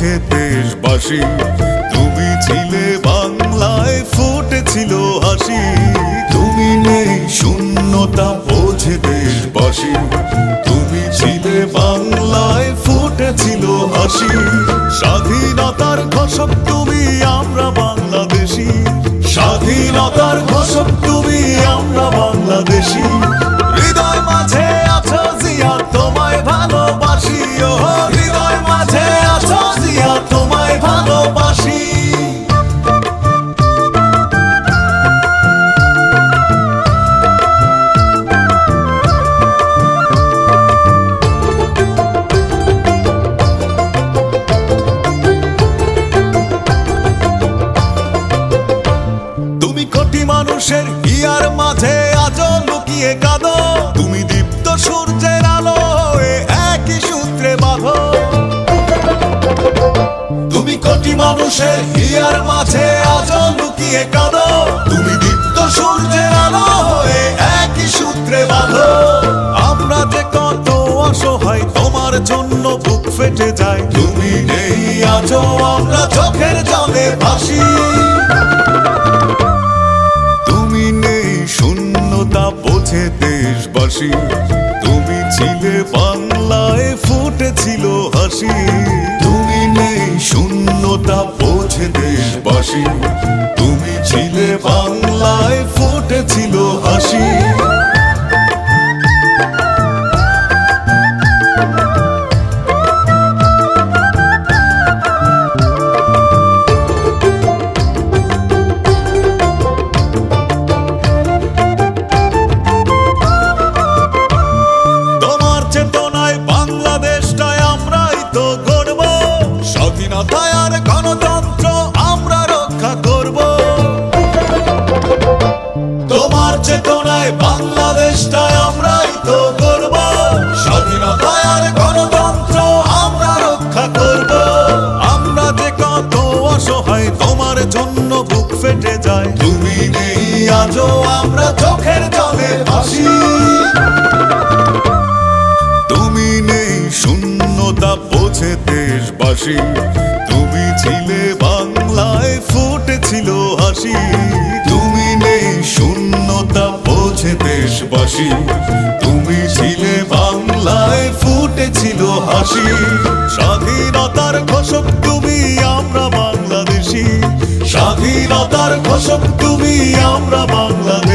বোঝে দেশবাসী। তুমি ছিলে বাংলায়, ফুটেছিল হাসি। তুমি নেই শূন্যতা, বোঝে দেশবাসী। তুমি ছিলে বাংলায়, ফুটেছিল হাসি। স্বাধীনতার ঘোষক তুমি, আমরা বাংলাদেশি। স্বাধীনতার ঘোষক তুমি, আমরা বাংলাদেশি। হৃদয় মাঝে আছো জিয়া, তোমায় ভালোবাসি মানুষের হিয়ার মাঝে আজও লুকিয়ে কাঁদো? তুমি দীপ্ত সূর্যের আলো একই সূত্রে বাঁধো। তুমি কোটি মানুষের হিয়ার মাঝে আজও লুকিয়ে কাঁদো? তুমি দীপ্ত সূর্যের আলো একই সূত্রে বাঁধো। আমরা যে কত অসহায়, তোমার জন্য বুক ফেটে যায়। তুমি নেই, আজও আমরা চোখের জলে ভাসি। বোঝে দেশবাসী। তুমি ছিলে বাংলায় ফুটেছিল হাসি। তুমি নেই শূন্যতা, বোঝে দেশবাসী। তুমি ছিলে বাংলায় স্বাধীনতায় গণতন্ত্র আমরা রক্ষা করব। তোমার চেতনায় বাংলাদেশটায় আমরাই তো গড়ব স্বাধীনতায় গণতন্ত্র আমরা রক্ষা করব। আমরা যে কত অসহায়, তোমার জন্য বুক ফেটে যায়। তুমি নেই, আজও আমরা চোখের জলে ভাসি। তুমি নেই, শূন্যতা বোঝে দেশবাসী। তুমি ছিলে বাংলায়, ফুটেছিল হাসি। তুমি নেই শূন্যতা, বোঝে দেশবাসী। তুমি ছিলে বাংলায়, ফুটেছিল হাসি। স্বাধীনতার ঘোষক তুমি, আমরা বাংলাদেশি। স্বাধীনতার ঘোষক তুমি, আমরা বাংলাদেশি।